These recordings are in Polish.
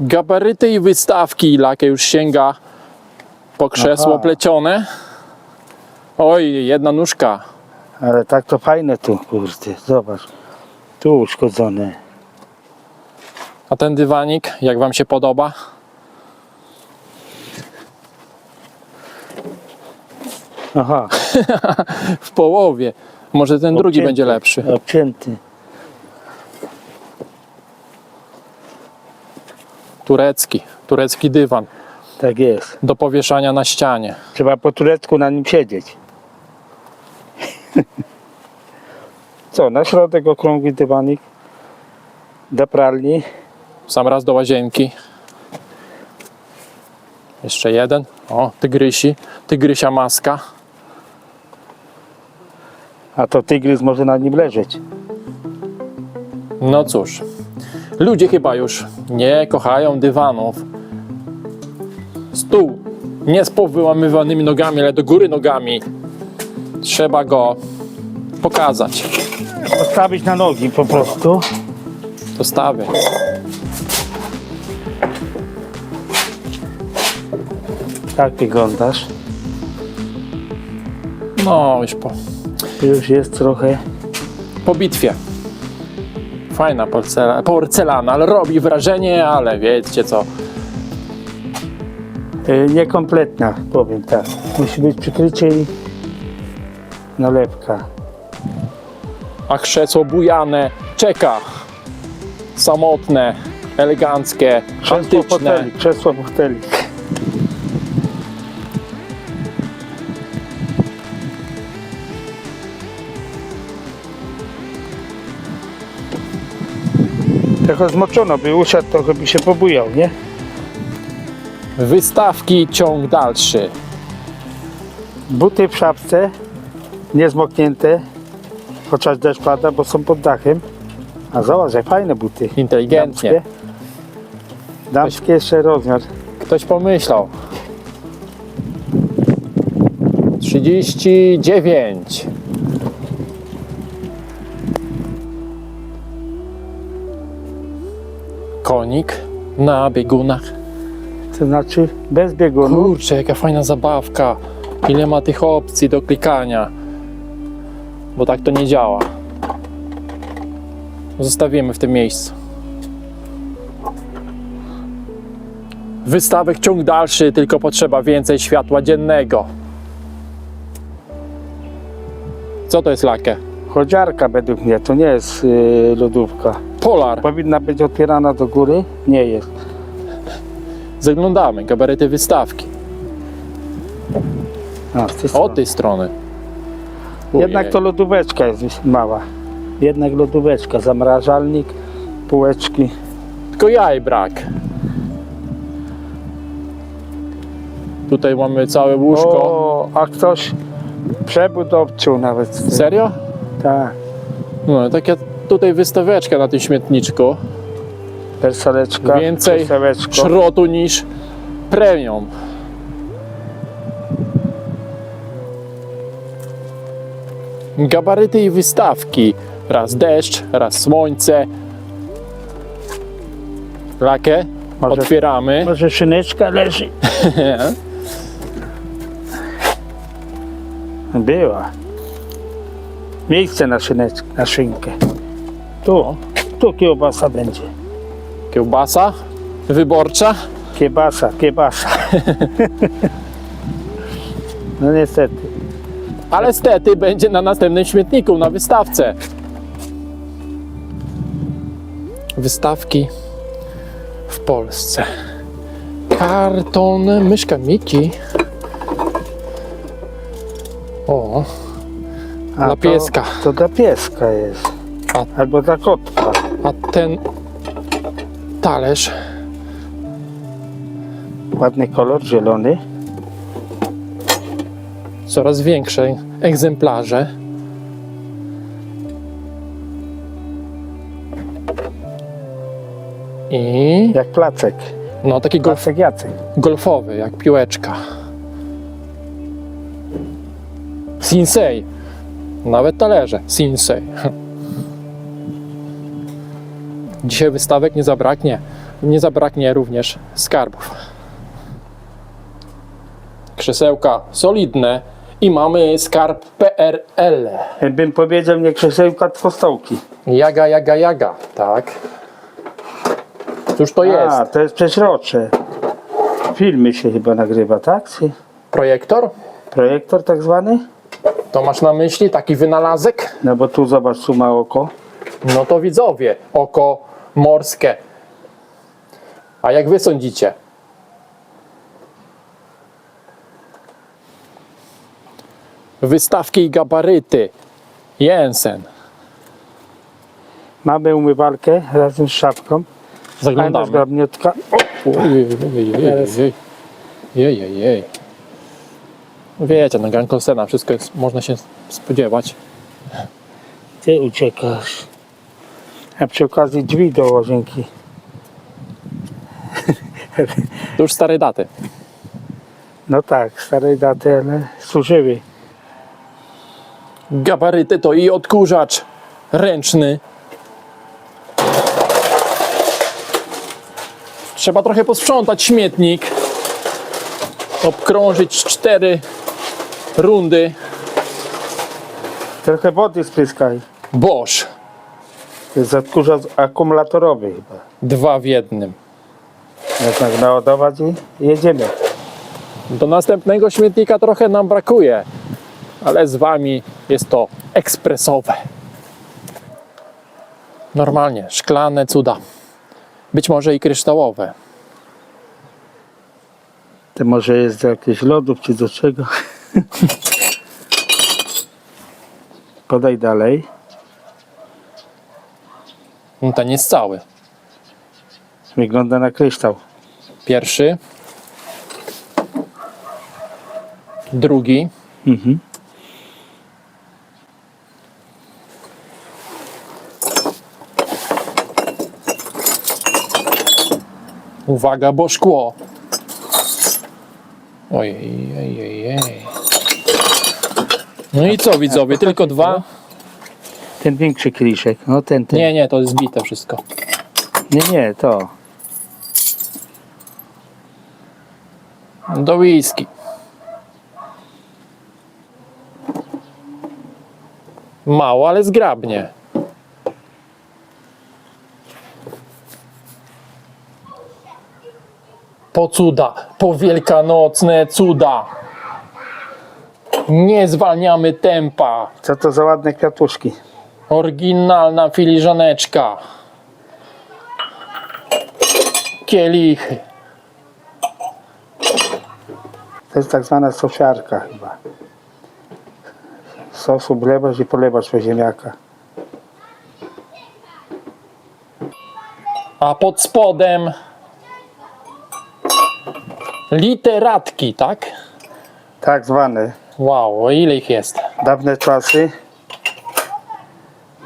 Gabaryty i wystawki. Lakie już sięga po krzesło Aha. plecione. Oj, jedna nóżka. Ale tak to fajne tu, kurde, zobacz. Tu uszkodzone. A ten dywanik, jak Wam się podoba? Aha, W połowie. Może ten drugi obcięty, będzie lepszy. Obcięty. Turecki. Turecki dywan. Tak jest. Do powieszania na ścianie. Trzeba po turecku na nim siedzieć. Co, na środek okrągły dywanik. Do pralni. Sam raz do łazienki. Jeszcze jeden. O, tygrysi. Tygrysia maska. A to tygrys może na nim leżeć. No cóż, ludzie chyba już nie kochają dywanów. Stół nie z powyłamywanymi nogami, ale do góry nogami. Trzeba go pokazać. Postawić na nogi po prostu. Dostawy. Tak wyglądasz. No, już po, Już jest trochę. po bitwie. Fajna porcela, porcelana, ale robi wrażenie, ale wiecie co. y, niekompletna, powiem tak. Musi być przykrycie i nalepka. A krzesło bujane czeka. Samotne, eleganckie, Krzesło antyczne. foteli, krzesło. Trochę zmoczono by usiadł, trochę by się pobujał, nie? Wystawki ciąg dalszy. Buty w szapce, niezmoknięte, chociaż deszcz pada, bo są pod dachem. A zobacz, jak fajne buty. Inteligentnie. Damskie. Damskie jeszcze rozmiar. Ktoś pomyślał. 39. Konik na biegunach. To znaczy bez biegunu. Kurczę, jaka fajna zabawka. Ile ma tych opcji do klikania. Bo tak to nie działa. Zostawimy w tym miejscu. Wystawek ciąg dalszy, tylko potrzeba więcej światła dziennego. Co to jest lakę? Chodziarka według mnie, to nie jest yy, lodówka. Polar. Powinna być otwierana do góry? Nie jest. Zaglądamy, gabaryty wystawki. A, z tej Od strony. tej strony. Jednak to lodóweczka jest mała. Jednak lodóweczka, zamrażalnik, półeczki. Tylko jaj brak. Tutaj mamy całe łóżko. O, a ktoś przebud obciął nawet. z tym. Serio? Tak. No, taka tutaj wystaweczka na tym śmietniczku. Persaleczka, Więcej. Szrotu niż premium. Gabaryty i wystawki. Raz deszcz, raz słońce. Lakę Może- otwieramy. Może szyneczka leży. Była. Miejsce na szyneczkę, na szynkę. Tu, tu kiełbasa będzie. Kiełbasa wyborcza. Kiebasa, kiebasa. no niestety. Ale stety będzie na następnym śmietniku, na wystawce. Wystawki w Polsce. Karton, myszka Miki. O, A Dla to- pieska. To dla pieska jest. A- Albo dla kotka. a ten talerz Ładny kolor, zielony. coraz większe egzemplarze. I Jak placek. no taki golf, Placek Jacek. golfowy, jak piłeczka. Sinsei. Nawet talerze. Sinsei. Dzisiaj wystawek nie zabraknie. nie zabraknie również skarbów. Krzesełka solidne i mamy skarb PRL. Bym powiedział nie krzesełka, tylko stołki. Jaga, jaga, jaga, tak. Cóż to jest? A, to jest przeźrocze. Filmy się chyba nagrywa, tak? Czy Projektor? projektor tak zwany? To masz na myśli taki wynalazek? No bo tu zobacz, tu ma oko. No to widzowie, oko morskie. A jak wy sądzicie? Wystawki i gabaryty. Jensen. Mamy umywalkę razem z szafką. Fajna Zaglądamy. zgrabniutka. Ojej, ojej. Jej, jej, jej. Wiecie, no Gang Olsena, wszystko jest, można się spodziewać. Ty uciekasz. A przy okazji drzwi do łazienki. To już stare daty. No tak, starej daty, ale służyły. Gabaryty to i odkurzacz ręczny. Trzeba trochę posprzątać śmietnik. Obkrążyć cztery rundy. Trochę wody spryskaj. Bosch. To jest odkurzacz akumulatorowy chyba. Dwa w jednym. Jednak naładować i jedziemy. Do następnego śmietnika trochę nam brakuje, ale z wami jest to ekspresowe. Normalnie, szklane cuda. Być może i kryształowe. To może jest do jakichś lodów czy do czego. Podaj dalej. No ten jest cały. Wygląda na kryształ. Pierwszy. Drugi. Mhm. Uwaga, bo szkło. Ojej, ojej, ojej. No i co widzowie, tylko dwa? Ten większy kieliszek. No ten, ten. Nie, nie, to jest zbite wszystko. nie, nie to. Do whisky. Mało, ale zgrabnie. Po cuda, po wielkanocne cuda. Nie zwalniamy tempa. Co to za ładne kwiatuszki. Oryginalna filiżaneczka. Kielichy. To jest tak zwana sosiarka chyba. Sosu wlewasz i polewasz do ziemniaka. A pod spodem literatki, tak? Tak zwane. Wow, ile ich jest? Dawne czasy.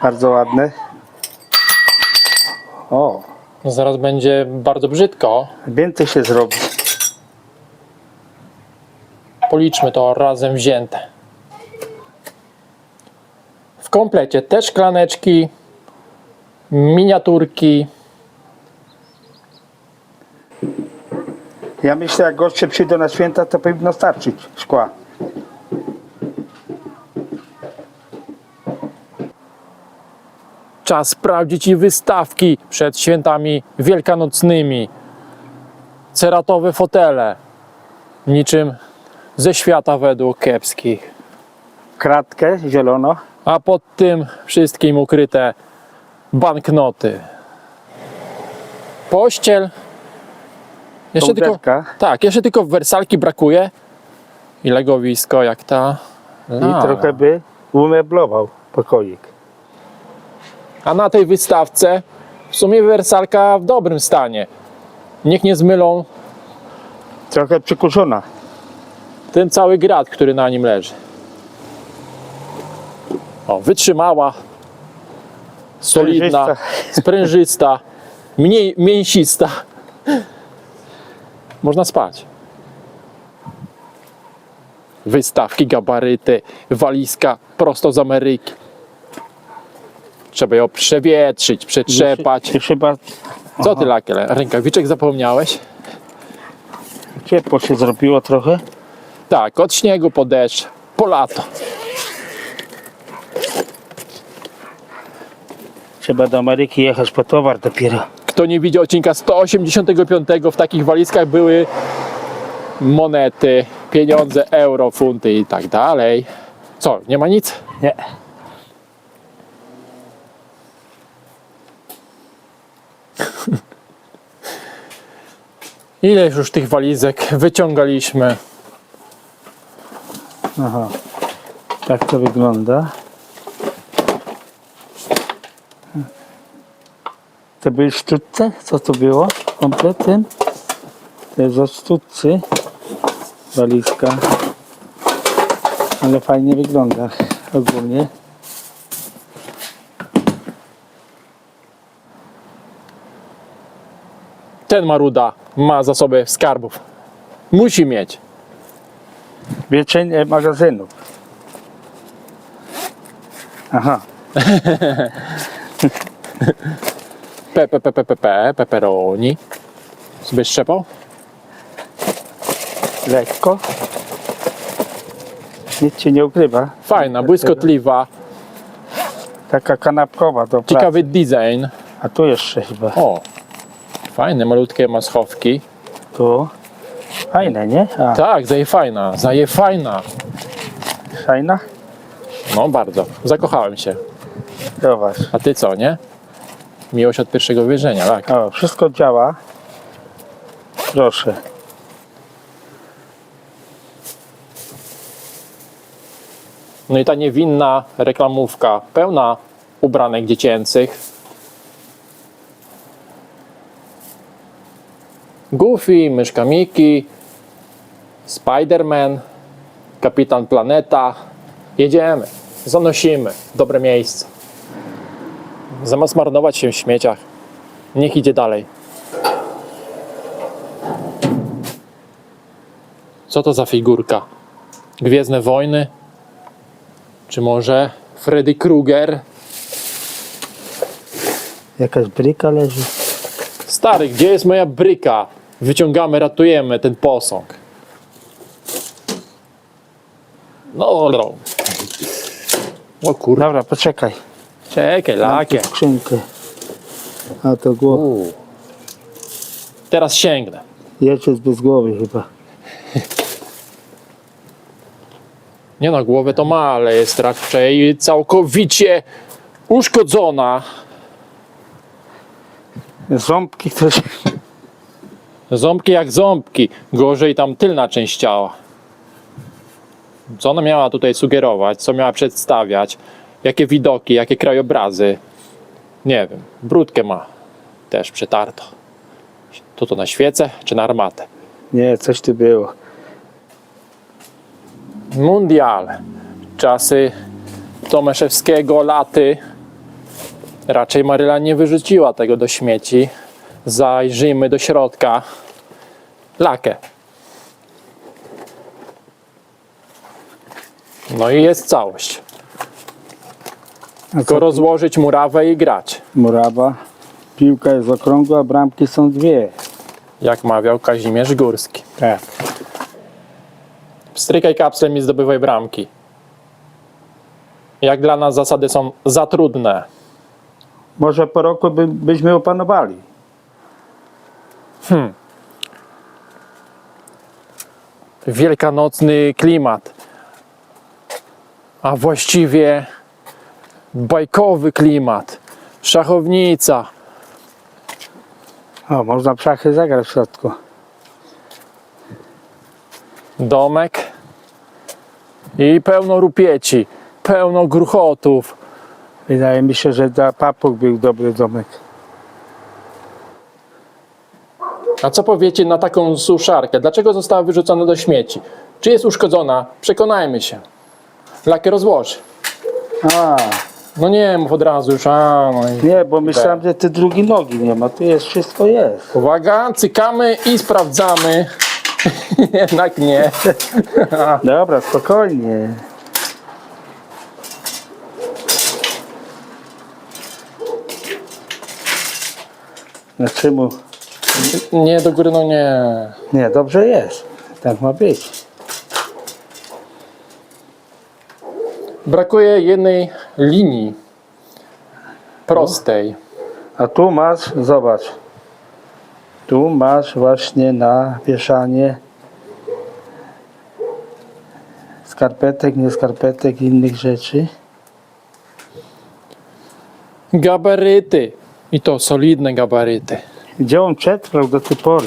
Bardzo ładne. O, No Zaraz będzie bardzo brzydko. więcej się zrobi. Policzmy to razem wzięte. W komplecie te szklaneczki, miniaturki. Ja myślę, jak goście przyjdą na święta, to powinno starczyć szkła. Czas sprawdzić i wystawki przed świętami wielkanocnymi. Ceratowe fotele, niczym ze świata według kiepskich. Kratkę zielono. a pod tym wszystkim ukryte banknoty. Pościel. Jeszcze tylko, tak, jeszcze tylko wersalki brakuje. I legowisko jak ta. I trochę by umeblował pokoik. A na tej wystawce w sumie wersalka w dobrym stanie. Niech nie zmylą Trochę przykurzona. ten cały grat, który na nim leży. O, wytrzymała, solidna, Sprężysta. sprężysta, mniej, mięsista. Można spać. Wystawki, gabaryty, walizka prosto z Ameryki. Trzeba ją przewietrzyć, przetrzepać. Co ty, Lakiel? Rękawiczek zapomniałeś? Ciepło się zrobiło trochę. Tak, od śniegu po deszcz, po lato. Trzeba do Ameryki jechać po towar dopiero. Kto nie widział odcinka 185, w takich walizkach były monety, pieniądze, euro, funty i tak dalej. Co, nie ma nic? Nie. Ileż już tych walizek wyciągaliśmy? Aha. Tak to wygląda. To były sztuczce? Co to było? Kompletem? To jest od sztuczcy. Walizka. Ale fajnie wygląda ogólnie. Ten maruda ma zasoby skarbów. Musi mieć. Wieczenie magazynów. Aha. P, P, P, P, P, P, pepperoni. Sobie strzepał? Lekko. Nic się nie ukrywa. Fajna, błyskotliwa, Taka kanapkowa do pracy. ciekawy design. A tu jeszcze chyba. O, fajne, malutkie ma schowki. Tu. Fajne, nie? A, Tak, zaje fajna, zaje fajna. fajna? No bardzo, zakochałem się. Zobacz. A ty co, nie? Miłość od pierwszego wierzenia, tak. O, wszystko działa. Proszę. No i ta niewinna reklamówka, pełna ubranek dziecięcych. Goofy, myszka Miki, Spider-Man, Kapitan Planeta. Jedziemy, zanosimy, dobre miejsce. Zamiast marnować się w śmieciach, niech idzie dalej. Co to za figurka? Gwiezdne wojny? Czy może Freddy Krueger? Jakaś bryka leży. Stary, gdzie jest moja bryka? Wyciągamy, ratujemy ten posąg. No, no. O kurde, Dobra, poczekaj. czekaj, lakie. Skrzynkę. A to głowa. U. Teraz sięgnę. Jest bez głowy chyba. Nie na głowę to ma, ale jest raczej całkowicie uszkodzona. Ząbki ktoś. Ząbki jak ząbki. Gorzej tam tylna część ciała. Co ona miała tutaj sugerować? Co miała przedstawiać? Jakie widoki, jakie krajobrazy? Nie wiem. Brudkę ma. Też przetarto. To to na świecę czy na armatę? Nie, coś tu było. Mundial. Czasy Tomaszewskiego, laty. Raczej Maryla nie wyrzuciła tego do śmieci. Zajrzyjmy do środka. Lakę. No i jest całość. Tylko rozłożyć murawę i grać. Murawa. Piłka jest okrągła, bramki są dwie. Jak mawiał Kazimierz Górski. Tak. Strykaj kapslem i zdobywaj bramki. Jak dla nas zasady są za trudne. Może po roku by, byśmy opanowali. Wielkanocny klimat, a właściwie bajkowy klimat, szachownica. O, można szachy zagrać w środku. domek i pełno rupieci, pełno gruchotów. Wydaje mi się, że dla papug był dobry domek. A co powiecie na taką suszarkę? Dlaczego została wyrzucona do śmieci? Czy jest uszkodzona? Przekonajmy się. Lakier rozłoży. A, No nie mów od razu już. A, no i... nie, bo myślałem, że ty drugi nogi nie ma. Tu jest, wszystko jest. Uwaga, cykamy i sprawdzamy. Jednak nie. Dobra, spokojnie. No czemu? Nie, do góry, no nie. Nie, dobrze jest. Tak ma być. Brakuje jednej linii prostej. A tu masz, zobacz. Tu masz właśnie na wieszanie skarpetek, nie skarpetek, innych rzeczy. Gabaryty. I to solidne gabaryty. Gdzie on przetrwał do tej pory?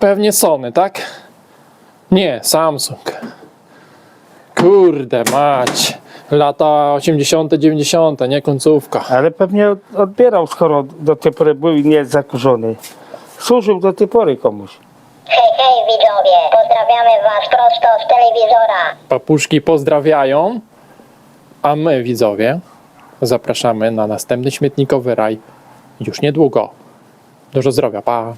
Pewnie Sony, tak? Nie, Samsung. Kurde mać. Lata 80., 90., nie końcówka. Ale pewnie od- odbierał, skoro do tej pory był i nie jest zakurzony. Służył do tej pory komuś. Hej, hej widzowie, pozdrawiamy was prosto z telewizora. Papuszki pozdrawiają, a my, widzowie, zapraszamy na następny śmietnikowy raj już niedługo. Dużo zdrowia, pa!